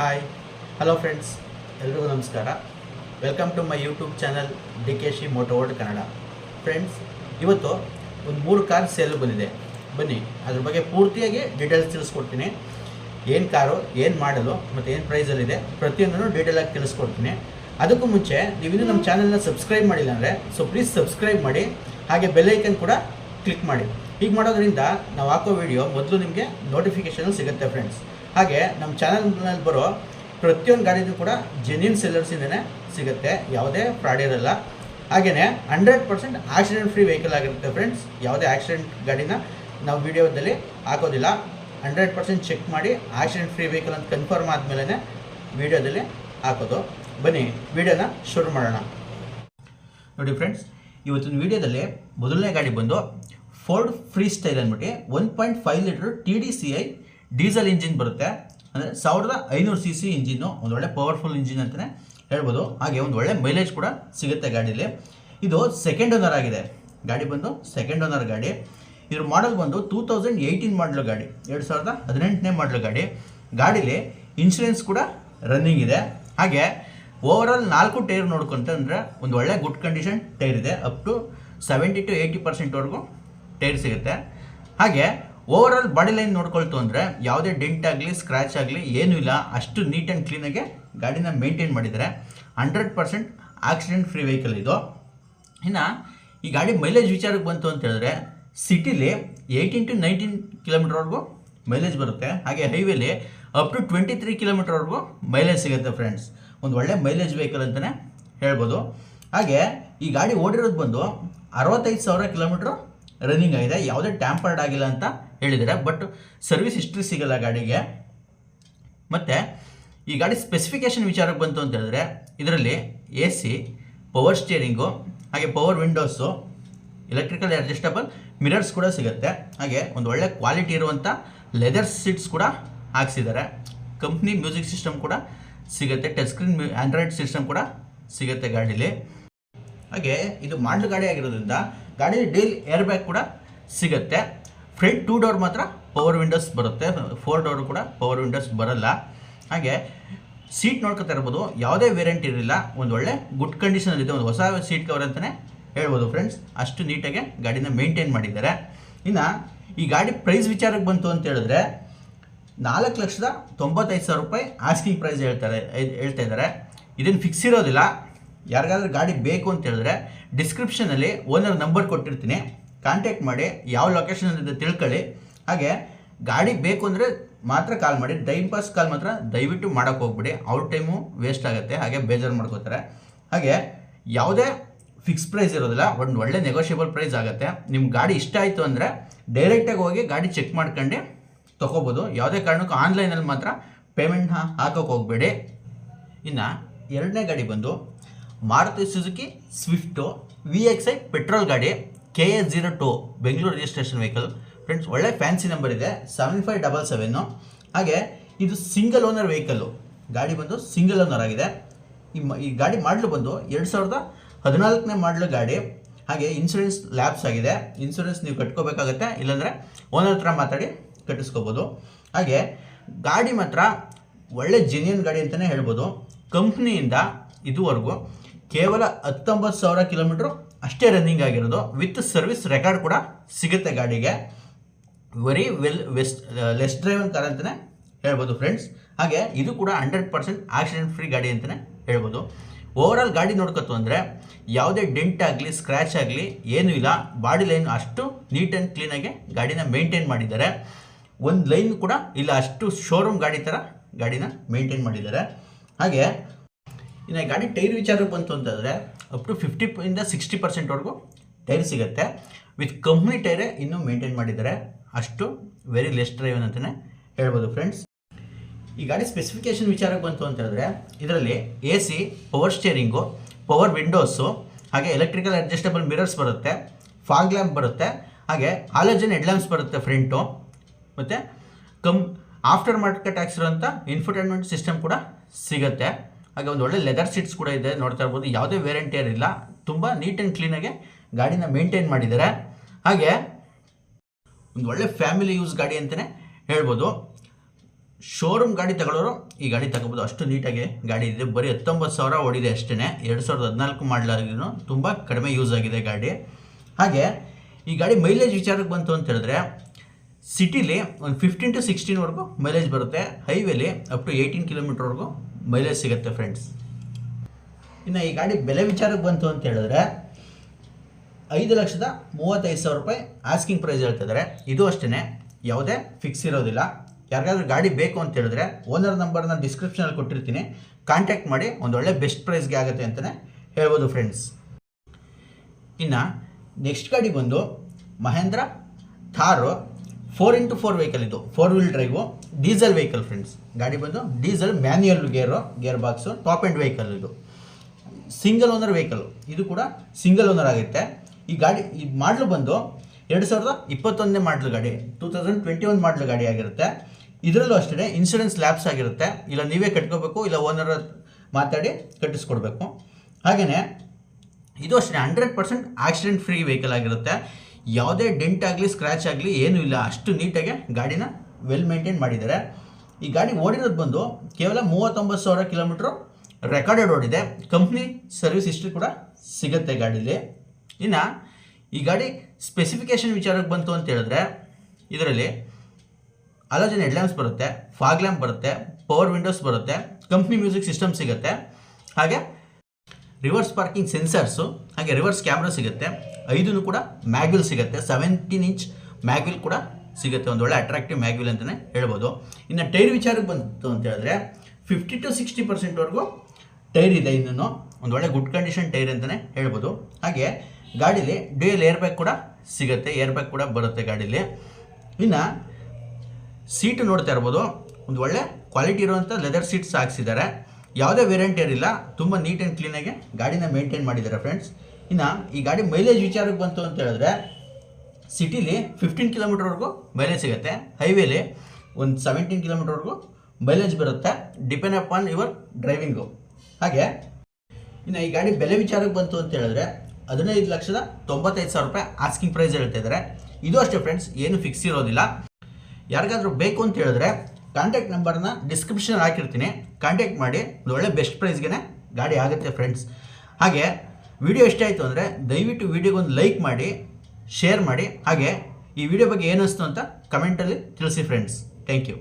Hi hello friends ಎಲ್ರಿಗೂ ನಮಸ್ಕಾರ. Welcome to my YouTube channel D K she ಮೋಟೋವರ್ಡ್ Kannada friends ಇವತ್ತು ಒಂದು ಮೂರು ಕಾರ್ ಸೇಲ್ ಬಂದಿದೆ. ಬನ್ನಿ, ಅದ್ರ ಬಗ್ಗೆ ಪೂರ್ತಿಯಾಗಿ ಡೀಟೇಲ್ಸ್ ತಿಳಿಸ್ಕೊಡ್ತೀನಿ. ಏನು ಕಾರು ಏನು ಮಾಡಲು, ಮತ್ತು ಏನು ಪ್ರೈಸಲ್ಲಿದೆ ಪ್ರತಿಯೊಂದನ್ನು ಡೀಟೇಲಾಗಿ ತಿಳಿಸ್ಕೊಡ್ತೀನಿ. ಅದಕ್ಕೂ ಮುಂಚೆ, ನೀವಿನ್ನೂ ನಮ್ಮ ಚಾನಲ್ನ ಸಬ್ಸ್ಕ್ರೈಬ್ ಮಾಡಿಲ್ಲ ಅಂದರೆ ಸೊ ಪ್ಲೀಸ್ ಸಬ್ಸ್ಕ್ರೈಬ್ ಮಾಡಿ. ಹಾಗೆ ಬೆಲ್ಲೈಕನ್ ಕೂಡ ಕ್ಲಿಕ್ ಮಾಡಿ. ಹೀಗೆ ಮಾಡೋದ್ರಿಂದ ನಾವು ಹಾಕೋ ವಿಡಿಯೋ ಮೊದಲು ನಿಮಗೆ ನೋಟಿಫಿಕೇಷನ್ ಸಿಗುತ್ತೆ ಫ್ರೆಂಡ್ಸ್ ಹಾಗೆ ನಮ್ಮ ಚಾನಲ್ನಲ್ಲಿ ಬರೋ ಪ್ರತಿಯೊಂದು ಗಾಡಿನೂ ಕೂಡ ಜೆನ್ಯೂನ್ ಸೆಲ್ಲರ್ಸಿಂದನೇ ಸಿಗುತ್ತೆ, ಯಾವುದೇ ಫ್ರಾಡ್ ಇರಲ್ಲ. ಹಾಗೆಯೇ hundred percent accident free vehicle ಆಗಿರುತ್ತೆ ಫ್ರೆಂಡ್ಸ್ ಯಾವುದೇ ಆಕ್ಸಿಡೆಂಟ್ ಗಾಡಿನ ನಾವು ವಿಡಿಯೋದಲ್ಲಿ ಹಾಕೋದಿಲ್ಲ. ಹಂಡ್ರೆಡ್ ಪರ್ಸೆಂಟ್ ಚೆಕ್ ಮಾಡಿ ಆಕ್ಸಿಡೆಂಟ್ ಫ್ರೀ ವೆಹಿಕಲ್ ಅಂತ ಕನ್ಫರ್ಮ್ ಆದಮೇಲೆ ವಿಡಿಯೋದಲ್ಲಿ ಹಾಕೋದು. ಬನ್ನಿ ವಿಡಿಯೋನ ಶುರು ಮಾಡೋಣ. ನೋಡಿ ಫ್ರೆಂಡ್ಸ್ ಇವತ್ತಿನ ವಿಡಿಯೋದಲ್ಲಿ ಮೊದಲನೇ ಗಾಡಿ ಬಂದು ಫೋರ್ಡ್ ಫ್ರೀ ಸ್ಟೈಲ್ ಅಂದ್ಬಿಟ್ಟು one point five litre T D C I diesel engine ಬರುತ್ತೆ. ಅಂದರೆ ಸಾವಿರದ ಐನೂರು ಸಿ ಸಿ ಇಂಜಿನ್ನು ಒಂದು ಒಳ್ಳೆ ಪವರ್ಫುಲ್ ಇಂಜಿನ್ ಅಂತಲೇ ಹೇಳ್ಬೋದು. ಹಾಗೆ ಒಂದು ಒಳ್ಳೆ ಮೈಲೇಜ್ ಕೂಡ ಸಿಗುತ್ತೆ ಗಾಡೀಲಿ. ಇದು ಸೆಕೆಂಡ್ ಓನರ್ ಆಗಿದೆ. ಗಾಡಿ ಬಂದು ಸೆಕೆಂಡ್ ಓನರ್ ಗಾಡಿ. ಇದ್ರ ಮಾಡಲ್ ಬಂದು ಟೂ ತೌಸಂಡ್ ಏಯ್ಟೀನ್ ಮಾಡಲು ಗಾಡಿ, ಎರಡು ಸಾವಿರದ ಹದಿನೆಂಟನೇ ಮಾಡಲು ಗಾಡಿ. ಗಾಡೀಲಿ ಇನ್ಶೂರೆನ್ಸ್ ಕೂಡ ರನ್ನಿಂಗ್ ಇದೆ. ಹಾಗೆ ಓವರಾಲ್ ನಾಲ್ಕು ಟೈರ್ ನೋಡ್ಕೊಂತಂದ್ರೆ ಒಂದು ಒಳ್ಳೆ ಗುಡ್ ಕಂಡೀಷನ್ ಟೈರ್ ಇದೆ. Up to seventy to eighty ಪರ್ಸೆಂಟ್ವರೆಗೂ tyre ಸಿಗುತ್ತೆ. ಹಾಗೆ ಓವರಾಲ್ ಬಾಡಿ ಲೈನ್ ನೋಡ್ಕೊಳ್ತು ಅಂದರೆ ಯಾವುದೇ ಡೆಂಟ್ ಆಗಲಿ ಸ್ಕ್ರ್ಯಾಚ್ ಆಗಲಿ ಏನೂ ಇಲ್ಲ. ಅಷ್ಟು ನೀಟ್ ಆ್ಯಂಡ್ ಕ್ಲೀನಾಗೆ ಗಾಡಿನ ಮೇಂಟೈನ್ ಮಾಡಿದ್ದಾರೆ. Hundred percent accident free vehicle ಇದು. ಇನ್ನು, ಈ ಗಾಡಿ ಮೈಲೇಜ್ ವಿಚಾರಕ್ಕೆ ಬಂತು ಅಂತ ಹೇಳಿದ್ರೆ ಸಿಟಿಲಿ ಏಯ್ಟೀನ್ ಟು ನೈನ್ಟೀನ್ ಕಿಲೋಮೀಟರ್ವರೆಗೂ ಮೈಲೇಜ್ ಬರುತ್ತೆ. ಹಾಗೆ ಹೈವೇಲಿ ಅಪ್ ಟು ಟ್ವೆಂಟಿ ತ್ರೀ ಕಿಲೋಮೀಟರ್ವರೆಗೂ ಮೈಲೇಜ್ ಸಿಗುತ್ತೆ ಫ್ರೆಂಡ್ಸ್ ಒಂದು ಒಳ್ಳೆ ಮೈಲೇಜ್ ವೆಹಿಕಲ್ ಅಂತಲೇ ಹೇಳ್ಬೋದು. ಹಾಗೆ, ಈ ಗಾಡಿ ಓಡಿರೋದು ಬಂದು ಅರವತ್ತೈದು ಸಾವಿರ ಕಿಲೋಮೀಟ್ರ್ ರನ್ನಿಂಗ್ ಆಗಿದೆ. ಯಾವುದೇ ಟ್ಯಾಂಪರ್ಡ್ ಆಗಿಲ್ಲ ಅಂತ ಹೇಳಿದ್ದಾರೆ. ಬಟ್ ಸರ್ವಿಸ್ ಹಿಸ್ಟ್ರಿ ಸಿಗಲ್ಲ ಗಾಡಿಗೆ. ಮತ್ತು ಈ ಗಾಡಿ ಸ್ಪೆಸಿಫಿಕೇಶನ್ ವಿಚಾರಕ್ಕೆ ಬಂತು ಅಂತ ಹೇಳಿದ್ರೆ, ಇದರಲ್ಲಿ ಎ ಸಿ ಪವರ್ ಸ್ಟಿಯರಿಂಗು ಹಾಗೆ power windows electrical adjustable mirrors ಕೂಡ ಸಿಗುತ್ತೆ. ಹಾಗೆ ಒಂದು ಒಳ್ಳೆ ಕ್ವಾಲಿಟಿ ಇರುವಂಥ ಲೆದರ್ ಸೀಟ್ಸ್ ಕೂಡ ಹಾಕ್ಸಿದ್ದಾರೆ. ಕಂಪ್ನಿ ಮ್ಯೂಸಿಕ್ ಸಿಸ್ಟಮ್ ಕೂಡ ಸಿಗುತ್ತೆ. ಟಚ್ ಸ್ಕ್ರೀನ್ ಆ್ಯಂಡ್ರಾಯ್ಡ್ ಸಿಸ್ಟಮ್ ಕೂಡ ಸಿಗುತ್ತೆ ಗಾಡೀಲಿ. ಹಾಗೆ ಇದು ಮಾಡಲ್ ಗಾಡಿ ಆಗಿರೋದ್ರಿಂದ ಗಾಡಿ ಡೀಲ್ ಏರ್ ಬ್ಯಾಗ್ ಕೂಡ ಸಿಗುತ್ತೆ. ಫ್ರಂಟ್ ಟೂ ಡೋರ್ ಮಾತ್ರ ಪವರ್ ವಿಂಡೋಸ್ ಬರುತ್ತೆ. ಫೋರ್ ಡೋರ್ ಕೂಡ ಪವರ್ ವಿಂಡೋಸ್ ಬರಲ್ಲ. ಹಾಗೆ ಸೀಟ್ ನೋಡ್ಕೊತಾ ಇರ್ಬೋದು. ಯಾವುದೇ ವೇರಿಯಂಟ್ ಇರಲಿಲ್ಲ. ಒಂದು ಒಳ್ಳೆ ಗುಡ್ ಕಂಡೀಷನ್ ಇದೆ. ಒಂದು ಹೊಸ ಸೀಟ್ ಕವರ್ ಅಂತಲೇ ಹೇಳ್ಬೋದು ಫ್ರೆಂಡ್ಸ್ ಅಷ್ಟು ನೀಟಾಗಿ ಗಾಡಿನ ಮೇಂಟೈನ್ ಮಾಡಿದ್ದಾರೆ. ಇನ್ನು ಈ ಗಾಡಿ ಪ್ರೈಸ್ ವಿಚಾರಕ್ಕೆ ಬಂತು ಅಂತ ಹೇಳಿದ್ರೆ ನಾಲ್ಕು ಲಕ್ಷದ ತೊಂಬತ್ತೈದು ಸಾವಿರ ರೂಪಾಯಿ ಆಸ್ಕಿಂಗ್ ಪ್ರೈಸ್ ಹೇಳ್ತಾರೆ, ಹೇಳ್ತಾ ಇದ್ದಾರೆ. ಇದನ್ನು ಫಿಕ್ಸ್ ಇರೋದಿಲ್ಲ. ಯಾರಿಗಾದ್ರೂ ಗಾಡಿ ಬೇಕು ಅಂತ ಹೇಳಿದ್ರೆ ಡಿಸ್ಕ್ರಿಪ್ಷನಲ್ಲಿ ಓನರ್ ನಂಬರ್ ಕೊಟ್ಟಿರ್ತೀನಿ. ಕಾಂಟ್ಯಾಕ್ಟ್ ಮಾಡಿ ಯಾವ ಲೊಕೇಶನ್ ಅಂತ ತಿಳ್ಕೊಳ್ಳಿ. ಹಾಗೆ ಗಾಡಿ ಬೇಕು ಅಂದರೆ ಮಾತ್ರ ಕಾಲ್ ಮಾಡಿ. ಟೈಮ್ ಪಾಸ್ ಕಾಲ್ ಮಾತ್ರ ದಯವಿಟ್ಟು ಮಾಡೋಕ್ಕೆ ಹೋಗ್ಬಿಡಿ. ಅವ್ರ ಟೈಮು ವೇಸ್ಟ್ ಆಗುತ್ತೆ. ಹಾಗೆ ಬೇಜಾರು ಮಾಡ್ಕೋತಾರೆ. ಹಾಗೆ ಯಾವುದೇ ಫಿಕ್ಸ್ ಪ್ರೈಸ್ ಇರೋದಿಲ್ಲ. ಒಂದು ಒಳ್ಳೆ ನೆಗೋಷಿಯಬಲ್ ಪ್ರೈಸ್ ಆಗುತ್ತೆ. ನಿಮ್ಮ ಗಾಡಿ ಇಷ್ಟ ಆಯಿತು ಅಂದರೆ ಡೈರೆಕ್ಟಾಗಿ ಹೋಗಿ ಗಾಡಿ ಚೆಕ್ ಮಾಡ್ಕೊಂಡು ತೊಗೋಬೋದು. ಯಾವುದೇ ಕಾರಣಕ್ಕೂ ಆನ್ಲೈನಲ್ಲಿ ಮಾತ್ರ ಪೇಮೆಂಟ್ನ ಹಾಕೋಕೆ ಹೋಗಬೇಡಿ. ಇನ್ನು ಎರಡನೇ ಗಾಡಿ ಬಂದು Maruti Suzuki, Swift V X I petrol ಗಾಡಿ K A zero two, Bengaluru registration vehicle friends ಒಳ್ಳೆ ಫ್ಯಾನ್ಸಿ ನಂಬರ್ ಇದೆ ಸೆವೆನ್ ಫೈವ್ ಡಬಲ್ ಸೆವೆನ್ನು ಹಾಗೆ ಇದು ಸಿಂಗಲ್ ಓನರ್ ವೆಹಿಕಲ್ಲು ಗಾಡಿ ಬಂದು ಸಿಂಗಲ್ ಓನರ್ ಆಗಿದೆ. ಈ ಈ ಗಾಡಿ ಮಾಡಲು ಬಂದು ಎರಡು ಸಾವಿರದ ಹದಿನಾಲ್ಕನೇ ಮಾಡಲು ಗಾಡಿ. ಹಾಗೆ ಇನ್ಸೂರೆನ್ಸ್ ಲ್ಯಾಬ್ಸ್ ಆಗಿದೆ. ಇನ್ಸೂರೆನ್ಸ್ ನೀವು ಕಟ್ಕೋಬೇಕಾಗತ್ತೆ, ಇಲ್ಲಾಂದರೆ ಓನರ್ ಹತ್ರ ಮಾತಾಡಿ ಕಟ್ಟಿಸ್ಕೋಬೋದು. ಹಾಗೆ ಗಾಡಿ ಮಾತ್ರ ಒಳ್ಳೆ ಜೆನ್ಯೂನ್ ಗಾಡಿ ಅಂತಲೇ ಹೇಳ್ಬೋದು. ಕಂಪ್ನಿಯಿಂದ ಇದುವರೆಗೂ ಕೇವಲ ಹತ್ತೊಂಬತ್ತು ಸಾವಿರ ಕಿಲೋಮೀಟ್ರು ಅಷ್ಟೇ ರನ್ನಿಂಗ್ ಆಗಿರೋದು. ವಿತ್ ಸರ್ವಿಸ್ ರೆಕಾರ್ಡ್ ಕೂಡ ಸಿಗುತ್ತೆ ಗಾಡಿಗೆ. Very well west less driven car ಅಂತಲೇ ಹೇಳ್ಬೋದು ಫ್ರೆಂಡ್ಸ್ ಹಾಗೆ ಇದು ಕೂಡ ಹಂಡ್ರೆಡ್ ಪರ್ಸೆಂಟ್ ಆಕ್ಸಿಡೆಂಟ್ ಫ್ರೀ ಗಾಡಿ ಅಂತಲೇ ಹೇಳ್ಬೋದು. ಓವರಾಲ್ ಗಾಡಿ ನೋಡ್ಕೊತು ಅಂದರೆ ಯಾವುದೇ ಡೆಂಟ್ ಆಗಲಿ ಸ್ಕ್ರ್ಯಾಚ್ ಆಗಲಿ ಏನೂ ಇಲ್ಲ. ಬಾಡಿ ಲೈನ್ ಅಷ್ಟು ನೀಟ್ ಆ್ಯಂಡ್ ಕ್ಲೀನಾಗಿ ಗಾಡಿನ ಮೇಂಟೈನ್ ಮಾಡಿದ್ದಾರೆ. ಒಂದು ಲೈನ್ ಕೂಡ ಇಲ್ಲ, ಅಷ್ಟು ಶೋರೂಮ್ ಗಾಡಿ ಥರ ಗಾಡಿನ ಮೇಂಟೈನ್ ಮಾಡಿದ್ದಾರೆ. ಹಾಗೆ ಇನ್ನು ಗಾಡಿ ಟೈರ್ ವಿಚಾರ ಬಂತು ಅಂತಂದರೆ ಅಪ್ ಟು ಫಿಫ್ಟಿ ಇಂದ ಸಿಕ್ಸ್ಟಿ ಪರ್ಸೆಂಟ್ವರೆಗೂ ಟೈರ್ ಸಿಗುತ್ತೆ. ವಿತ್ ಕಂಪ್ನಿ ಟೈರೇ ಇನ್ನೂ ಮೇಂಟೈನ್ ಮಾಡಿದ್ದಾರೆ. ಅಷ್ಟು ವೆರಿ ಲೆಸ್ ಡ್ರೈವ್ ಅಂತಲೇ ಹೇಳ್ಬೋದು ಫ್ರೆಂಡ್ಸ್ ಈ ಗಾಡಿ ಸ್ಪೆಸಿಫಿಕೇಶನ್ ವಿಚಾರಕ್ಕೆ ಬಂತು ಅಂತ ಹೇಳಿದ್ರೆ ಇದರಲ್ಲಿ A C power steering power windows ಹಾಗೆ ಎಲೆಕ್ಟ್ರಿಕಲ್ ಅಡ್ಜಸ್ಟಬಲ್ ಮಿರರ್ಸ್ ಬರುತ್ತೆ ಫಾಗ್ ಲ್ಯಾಂಪ್ ಬರುತ್ತೆ, ಹಾಗೆ ಆಲೋಜನ್ ಹೆಡ್ಲ್ಯಾಂಪ್ಸ್ ಬರುತ್ತೆ ಫ್ರಂಟು ಮತ್ತು ಕಮ್ ಆಫ್ಟರ್ ಮಾರ್ಕೆಟ್ ಹಾಕ್ಸಿರೋಂಥ ಇನ್ಫರ್ಟೈನ್ಮೆಂಟ್ ಸಿಸ್ಟಮ್ ಕೂಡ ಸಿಗುತ್ತೆ. ಹಾಗೆ ಒಂದು ಒಳ್ಳೆ ಲೆದರ್ ಸೀಟ್ಸ್ ಕೂಡ ಇದೆ, ನೋಡ್ತಾ ಇರ್ಬೋದು. ಯಾವುದೇ ವೇರೆಂಟಿ ಇಲ್ಲ. ತುಂಬ ನೀಟ್ ಆ್ಯಂಡ್ ಕ್ಲೀನಾಗಿ ಗಾಡಿನ ಮೇಂಟೈನ್ ಮಾಡಿದ್ದಾರೆ. ಹಾಗೆ ಒಂದು ಒಳ್ಳೆ ಫ್ಯಾಮಿಲಿ ಯೂಸ್ ಗಾಡಿ ಅಂತಲೇ ಹೇಳ್ಬೋದು. ಶೋರೂಮ್ ಗಾಡಿ ತಗೊಳ್ಳೋರು ಈ ಗಾಡಿ ತಗೋಬೋದು. ಅಷ್ಟು ನೀಟಾಗಿ ಗಾಡಿ ಇದೆ. ಬರೀ ಹತ್ತೊಂಬತ್ತು ಸಾವಿರ ಓಡಿದೆ ಅಷ್ಟೇ ಎರಡು ಸಾವಿರದ ಹದಿನಾಲ್ಕು ಮಾಡಲಾರ್ದೂ ತುಂಬ ಕಡಿಮೆ ಯೂಸ್ ಆಗಿದೆ ಗಾಡಿ. ಹಾಗೆ ಈ ಗಾಡಿ ಮೈಲೇಜ್ ವಿಚಾರಕ್ಕೆ ಬಂತು ಅಂತ ಹೇಳಿದ್ರೆ ಸಿಟಿಲಿ ಒಂದು ಫಿಫ್ಟೀನ್ ಟು ಸಿಕ್ಸ್ಟೀನ್ವರೆಗೂ ಮೈಲೇಜ್ ಬರುತ್ತೆ. ಹೈವೇಲಿ ಅಪ್ ಟು ಏಯ್ಟೀನ್ ಕಿಲೋಮೀಟ್ರ್ವರೆಗೂ ಮೈಲೇಜ್ ಸಿಗುತ್ತೆ ಫ್ರೆಂಡ್ಸ್ ಇನ್ನು ಈ ಗಾಡಿ ಬೆಲೆ ವಿಚಾರಕ್ಕೆ ಬಂತು ಅಂತ ಹೇಳಿದ್ರೆ ಐದು ಲಕ್ಷದ ಮೂವತ್ತೈದು ಸಾವಿರ ರೂಪಾಯಿ ಆಸ್ಕಿಂಗ್ ಪ್ರೈಸ್ ಹೇಳ್ತಿದ್ದಾರೆ. ಇದು ಅಷ್ಟೇ ಯಾವುದೇ ಫಿಕ್ಸ್ ಇರೋದಿಲ್ಲ. ಯಾರಿಗಾದ್ರೂ ಗಾಡಿ ಬೇಕು ಅಂತ ಹೇಳಿದ್ರೆ ಓನರ್ ನಂಬರ್ನ ಡಿಸ್ಕ್ರಿಪ್ಷನಲ್ಲಿ ಕೊಟ್ಟಿರ್ತೀನಿ. ಕಾಂಟ್ಯಾಕ್ಟ್ ಮಾಡಿ ಒಂದೊಳ್ಳೆ ಬೆಸ್ಟ್ ಪ್ರೈಸ್ಗೆ ಆಗುತ್ತೆ ಅಂತಲೇ ಹೇಳ್ಬೋದು ಫ್ರೆಂಡ್ಸ್ ಇನ್ನು ನೆಕ್ಸ್ಟ್ ಗಾಡಿ ಬಂದು Mahindra Thar four into four vehicle ಇದು. Four wheel drive diesel vehicle friends ಗಾಡಿ ಬಂದು diesel manual gear gear box top and vehicle ಇದು. ಸಿಂಗಲ್ ಓನರ್ ವೆಹಿಕಲ್ ಇದು ಕೂಡ ಸಿಂಗಲ್ ಓನರ್ ಆಗುತ್ತೆ. ಈ ಗಾಡಿ, ಈ ಮಾಡಲು ಬಂದು ಎರಡು ಸಾವಿರದ ಇಪ್ಪತ್ತೊಂದನೇ ಮಾಡಲ್ ಗಾಡಿ ಟೂ ತೌಸಂಡ್ ಟ್ವೆಂಟಿ ಒನ್ ಮಾಡಲು ಗಾಡಿ ಆಗಿರುತ್ತೆ. ಇದರಲ್ಲೂ ಅಷ್ಟೇ ಇನ್ಶೂರೆನ್ಸ್ ಲ್ಯಾಬ್ಸ್ ಆಗಿರುತ್ತೆ. ಇಲ್ಲ ನೀವೇ ಕಟ್ಕೋಬೇಕು, ಇಲ್ಲ ಓನರ್ ಮಾತಾಡಿ ಕಟ್ಟಿಸ್ಕೊಡ್ಬೇಕು. ಹಾಗೆಯೇ ಇದು ಅಷ್ಟೇ hundred percent accident free vehicle ಆಗಿರುತ್ತೆ. ಯಾವುದೇ ಡೆಂಟ್ ಆಗಲಿ ಸ್ಕ್ರ್ಯಾಚ್ ಆಗಲಿ ಏನೂ ಇಲ್ಲ. ಅಷ್ಟು ನೀಟಾಗಿ ಗಾಡಿನ ವೆಲ್ ಮೇಂಟೈನ್ ಮಾಡಿದ್ದಾರೆ. ಈ ಗಾಡಿ ಓಡಿರೋದು ಬಂದು ಕೇವಲ ಮೂವತ್ತೊಂಬತ್ತು ಸಾವಿರ ಕಿಲೋಮೀಟ್ರು ರೆಕಾರ್ಡೆಡ್ ಓಡಿದೆ. ಕಂಪ್ನಿ ಸರ್ವಿಸ್ ಹಿಸ್ಟ್ರಿ ಕೂಡ ಸಿಗುತ್ತೆ ಗಾಡೀಲಿ. ಇನ್ನು ಈ ಗಾಡಿ ಸ್ಪೆಸಿಫಿಕೇಷನ್ ವಿಚಾರಕ್ಕೆ ಬಂತು ಅಂತ ಹೇಳಿದ್ರೆ, ಇದರಲ್ಲಿ ಅಲೋಜನ್ ಹೆಡ್ಲ್ಯಾಂಪ್ಸ್ ಬರುತ್ತೆ ಫಾಗ್ ಲ್ಯಾಂಪ್ ಬರುತ್ತೆ ಪವರ್ ವಿಂಡೋಸ್ ಬರುತ್ತೆ ಕಂಪ್ನಿ ಮ್ಯೂಸಿಕ್ ಸಿಸ್ಟಮ್ ಸಿಗುತ್ತೆ. ಹಾಗೆ ರಿವರ್ಸ್ ಪಾರ್ಕಿಂಗ್ ಸೆನ್ಸರ್ಸು ಹಾಗೆ ರಿವರ್ಸ್ ಕ್ಯಾಮ್ರಾ ಸಿಗುತ್ತೆ. ಐದೂ ಕೂಡ ಮ್ಯಾಗ್ವಿಲ್ ಸಿಗುತ್ತೆ. ಸೆವೆಂಟೀನ್ ಇಂಚ್ ಮ್ಯಾಗ್ವಿಲ್ ಕೂಡ ಸಿಗುತ್ತೆ. ಒಂದು ಒಳ್ಳೆ ಅಟ್ರಾಕ್ಟಿವ್ ಮ್ಯಾಗ್ವಿಲ್ ಅಂತಲೇ ಹೇಳ್ಬೋದು. ಇನ್ನು ಟೈರ್ ವಿಚಾರಕ್ಕೆ ಬಂತು ಅಂತ ಹೇಳಿದ್ರೆ ಫಿಫ್ಟಿ ಟು ಸಿಕ್ಸ್ಟಿ ಪರ್ಸೆಂಟ್ವರೆಗೂ ಟೈರ್ ಇದೆ ಇನ್ನೂ ಒಂದು ಒಳ್ಳೆ ಗುಡ್ ಕಂಡೀಷನ್ ಟೈರ್ ಅಂತಲೇ ಹೇಳ್ಬೋದು. ಹಾಗೆ ಗಾಡೀಲಿ ಡ್ಯೂಯಲ್ ಏರ್ ಬ್ಯಾಗ್ ಕೂಡ ಸಿಗುತ್ತೆ. ಏರ್ ಬ್ಯಾಗ್ ಕೂಡ ಬರುತ್ತೆ ಗಾಡೀಲಿ. ಇನ್ನು ಸೀಟು ನೋಡ್ತಾ ಇರ್ಬೋದು. ಒಂದು ಒಳ್ಳೆ ಕ್ವಾಲಿಟಿ ಇರುವಂಥ ಲೆದರ್ ಸೀಟ್ಸ್ ಹಾಕ್ಸಿದ್ದಾರೆ. ಯಾವುದೇ ವೇರಿಯಂಟ್ ಇರಲಿಲ್ಲ ತುಂಬ ನೀಟ್ ಆ್ಯಂಡ್ ಕ್ಲೀನಾಗಿ ಗಾಡಿನ ಮೇಂಟೈನ್ ಮಾಡಿದ್ದಾರೆ ಫ್ರೆಂಡ್ಸ್ ಇನ್ನು ಈ ಗಾಡಿ ಮೈಲೇಜ್ ವಿಚಾರಕ್ಕೆ ಬಂತು ಅಂತ ಹೇಳಿದ್ರೆ ಸಿಟಿಲಿ ಫಿಫ್ಟೀನ್ ಕಿಲೋಮೀಟರ್ವರೆಗೂ ಮೈಲೇಜ್ ಸಿಗುತ್ತೆ. ಹೈವೇಲಿ ಒಂದು ಸೆವೆಂಟೀನ್ ಕಿಲೋಮೀಟರ್ವರೆಗೂ ಮೈಲೇಜ್ ಬರುತ್ತೆ ಡಿಪೆಂಡ್ ಆನ್ ಯುವರ್ ಡ್ರೈವಿಂಗು ಹಾಗೆ, ಇನ್ನು ಈ ಗಾಡಿ ಬೆಲೆ ವಿಚಾರಕ್ಕೆ ಬಂತು ಅಂತ ಹೇಳಿದ್ರೆ, ಹದಿನೈದು ಲಕ್ಷದ ತೊಂಬತ್ತೈದು ಸಾವಿರ ರೂಪಾಯಿ ಆಸ್ಕಿಂಗ್ ಪ್ರೈಸ್ ಹೇಳ್ತಾ ಇದ್ದಾರೆ ಇದು ಅಷ್ಟೇ ಫ್ರೆಂಡ್ಸ್ ಏನು ಫಿಕ್ಸ್ ಇರೋದಿಲ್ಲ. ಯಾರಿಗಾದ್ರೂ ಬೇಕು ಅಂತ ಹೇಳಿದ್ರೆ ಕಾಂಟ್ಯಾಕ್ಟ್ ನಂಬರ್ನ ಡಿಸ್ಕ್ರಿಪ್ಷನ್ ಹಾಕಿರ್ತೀನಿ. ಕಾಂಟ್ಯಾಕ್ಟ್ ಮಾಡಿ, ಒಂದು ಒಳ್ಳೆ ಬೆಸ್ಟ್ ಪ್ರೈಸ್ಗೆ ಗಾಡಿ ಆಗುತ್ತೆ ಫ್ರೆಂಡ್ಸ್ ಹಾಗೆ ವಿಡಿಯೋ ಇಷ್ಟ ಆಯಿತು ಅಂದರೆ ದಯವಿಟ್ಟು ವಿಡಿಯೋಗೊಂದು ಲೈಕ್ ಮಾಡಿ, ಶೇರ್ ಮಾಡಿ. ಹಾಗೆ ಈ ವಿಡಿಯೋ ಬಗ್ಗೆ ಏನಿಸ್ತು ಅಂತ ಕಮೆಂಟಲ್ಲಿ ತಿಳಿಸಿ ಫ್ರೆಂಡ್ಸ್ ಥ್ಯಾಂಕ್ ಯು